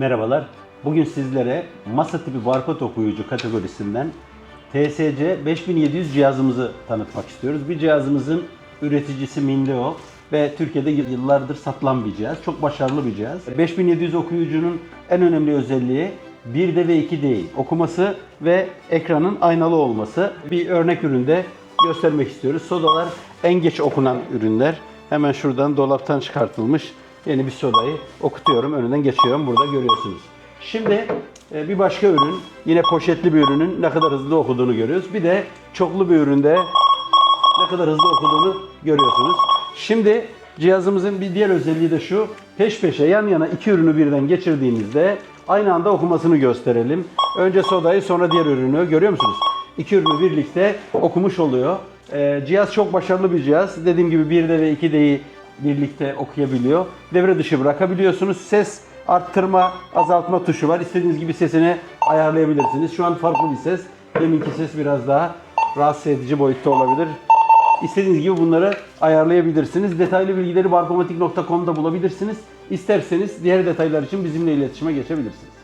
Merhabalar. Bugün sizlere masa tipi barkod okuyucu kategorisinden TSC 5700 cihazımızı tanıtmak istiyoruz. Bir cihazımızın üreticisi Mindeo ve Türkiye'de yıllardır satılan bir cihaz. Çok başarılı bir cihaz. 5700 okuyucunun en önemli özelliği 1D ve 2D okuması ve ekranın aynalı olması. Bir örnek üründe göstermek istiyoruz. Sodalar en geç okunan ürünler. Hemen şuradan dolaptan çıkartılmış yeni bir sodayı okutuyorum. Önünden geçiyorum. Burada görüyorsunuz. Şimdi e, bir başka ürün, yine poşetli bir ürünün ne kadar hızlı okuduğunu görüyoruz. Bir de çoklu bir üründe ne kadar hızlı okuduğunu görüyorsunuz. Şimdi cihazımızın bir diğer özelliği de şu. Peş peşe yan yana iki ürünü birden geçirdiğinizde aynı anda okumasını gösterelim. Önce sodayı sonra diğer ürünü görüyor musunuz? İki ürünü birlikte okumuş oluyor. Ee, cihaz çok başarılı bir cihaz. Dediğim gibi 1D ve 2D'yi birlikte okuyabiliyor. Devre dışı bırakabiliyorsunuz. Ses arttırma, azaltma tuşu var. İstediğiniz gibi sesini ayarlayabilirsiniz. Şu an farklı bir ses. Deminki ses biraz daha rahatsız edici boyutta olabilir. İstediğiniz gibi bunları ayarlayabilirsiniz. Detaylı bilgileri barkomatik.com'da bulabilirsiniz. İsterseniz diğer detaylar için bizimle iletişime geçebilirsiniz.